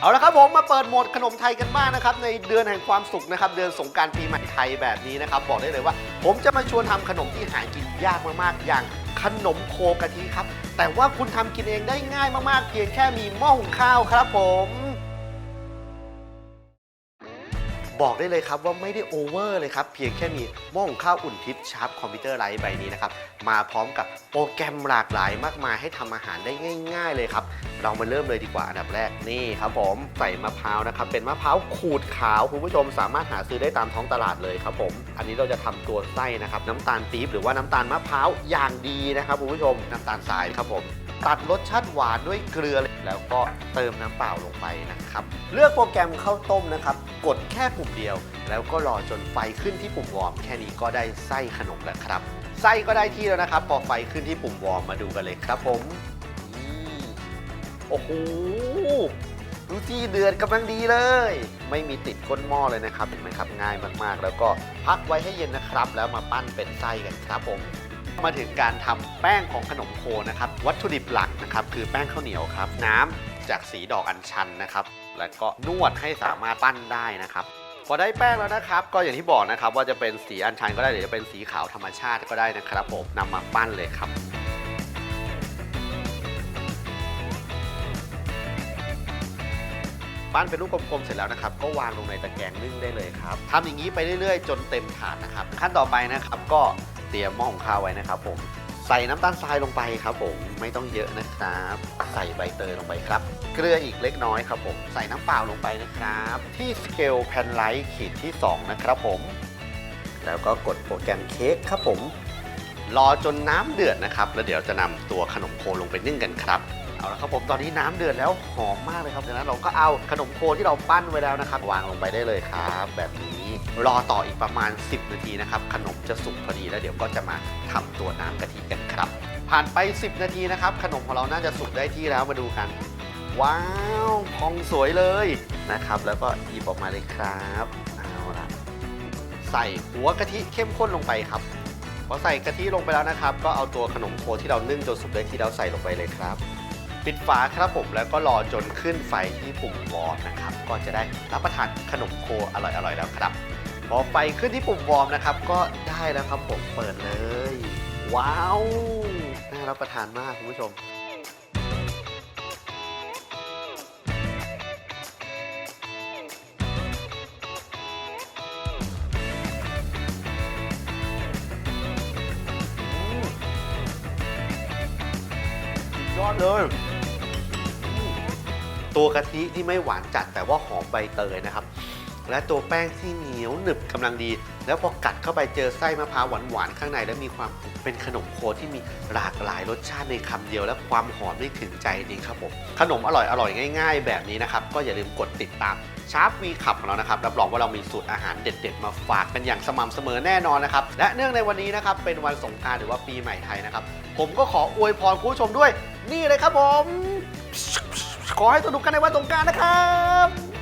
เอาละครับผมมาเปิดโหมดขนมไทยกันบ้างนะครับในเดือนแห่งความสุขนะครับเดือนสงกรารปีใหม่ไทยแบบนี้นะครับบอกได้เลยว่า ผมจะมาชวนทำขนมที่หากินยากมากๆ อย่างขนมโคกะทิครับ แต่ว่าคุณทำกินเองได้ง่ายมากๆ เพียงแค่มีหม้อหุงข้าวครับผมบอกได้เลยครับว่าไม่ได้โอเวอร์เลยครับ เพียงแค่มีหม้อหุงข้าวอุ่นทิพย์ชาร์ปคอมพิวเตอร์ไลท์ใบนี้นะครับ มาพร้อมกับโปรแกรมหลากหลายมากมายให้ทำอาหารได้ง่าย ๆ เลยครับเรามาเริ่มเลยดีกว่าอันดับแรกนี่ครับผมใส่มะพร้าวนะครับเป็นมะพร้าวขูดขาวคุณผู้ชมสามารถหาซื้อได้ตามท้องตลาดเลยครับผมอันนี้เราจะทำตัวไส้นะครับน้ำตาลปี๊บหรือว่าน้ำตาลมะพร้าวอย่างดีนะครับคุณผู้ชมน้ำตาลทรายครับผมตัดรสชาติหวานด้วยเกลือแล้วก็เติมน้ำเปล่าลงไปนะครับ เลือกโปรแกรมข้าวต้มนะครับ กดแค่ปุ่มเดียว แล้วก็รอจนไฟขึ้นที่ปุ่มวอร์ม แค่นี้ก็ได้ไส้ขนมแล้วครับ ไส้ก็ได้ที่แล้วนะครับ พอไฟขึ้นที่ปุ่มวอร์มมาดูกันเลยครับผม โอ้โห ดูที่เดือดกำลังดีเลย ไม่มีติดก้นหม้อเลยนะครับ เห็นไหมครับ ง่ายมากๆ แล้วก็พักไว้ให้เย็นนะครับ แล้วมาปั้นเป็นไส้กันครับผม มาถึงการทำแป้งของขนมโคนะครับ วัตถุดิบหลักนะครับ คือแป้งข้าวเหนียวครับ น้ำจากสีดอกอัญชันนะครับ แล้วก็นวดให้สามารถปั้นได้นะครับ พอได้แป้งแล้วนะครับ ก็อย่างที่บอกนะครับ ว่าจะเป็นสีอัญชันก็ได้หรือจะเป็นสีขาวธรรมชาติก็ได้นะครับ ผมนำมาปั้นเลยครับ ปั้นเป็นลูกกลมๆเสร็จแล้วนะครับ ก็วางลงในตะแกรงนึ่งได้เลยครับทำอย่างนี้ไปเรื่อยๆ จนเต็มถาดนะครับ ขั้นต่อไปนะครับก็เตรียมหม้อของข้าวไว้นะครับผมใส่น้ำตาลทรายลงไปครับผมไม่ต้องเยอะนะครับ ใส่ใบเตยลงไปครับ เกลืออีกเล็กน้อยครับผมใส่น้ำเปล่าลงไปนะครับ ที่สเกลแพนไลท์ขีดที่ 2 นะครับผม แล้วก็กดโปรแกรมเค้กครับผม รอจนน้ำเดือดนะครับ แล้วเดี๋ยวจะนำตัวขนมโคลงไปนึ่งกันครับ เอาละครับผมตอนนี้น้ำเดือดแล้วหอมมากเลยครับดังนั้นเราก็เอาขนมโคที่เราปั้นไว้แล้วนะครับ วางลงไปได้เลยครับ แบบนี้รอต่ออีกประมาณ 10 นาทีนะครับ ขนมจะสุกพอดีแล้วเดี๋ยวก็จะมาทำตัวน้ำกะทิกันครับ ผ่านไป 10 นาทีนะครับ ขนมของเราน่าจะสุกได้ที่แล้วมาดูกัน ว้าวพองสวยเลยนะครับ แล้วก็หยิบออกมาเลยครับเอาละใส่หัวกะทิเข้มข้นลงไปครับพอใส่กะทิลงไปแล้วนะครับ ก็เอาตัวขนมโคที่เรานึ่งจนสุกได้ที่แล้วใส่ลงไปเลยครับ ปิดฝาครับผมแล้วก็รอจนขึ้นไฟที่ปุ่มวอร์มนะครับ ก็จะได้รับประทานขนมโคอร่อยๆแล้วครับ พอไฟขึ้นที่ปุ่มวอร์มนะครับ ก็ได้แล้วครับผมเปิดเลย ว้าวน่ารับประทานมากคุณผู้ชมยอดเลย ตัวกะทิที่ไม่หวานจัดแต่ว่าหอมใบเตยนะครับ และตัวแป้งที่เหนียวหนึบกำลังดี แล้วพอกัดเข้าไปเจอไส้มะพร้าวหวานๆข้างใน แล้วมีความเป็นขนมโคที่มีหลากหลายรสชาติในคำเดียว และความหอมนี่ถึงใจจริงครับผมขนมอร่อยอร่อยๆง่าย ๆ แบบนี้นะครับก็อย่าลืมกดติดตามชาร์ปวีขับของเรานะครับรับรองว่าเรามีสูตรอาหารเด็ด ๆ มาฝากกันอย่างสม่ำเสมอแน่นอนนะครับ และเนื่องในวันนี้นะครับเป็นวันสงกานต์หรือว่าปีใหม่ไทยนะครับ ผมก็ขออวยพรคุณผู้ชมด้วย นี่เลยครับผม ขอให้สนุกกันในวันสงกรารนะครับ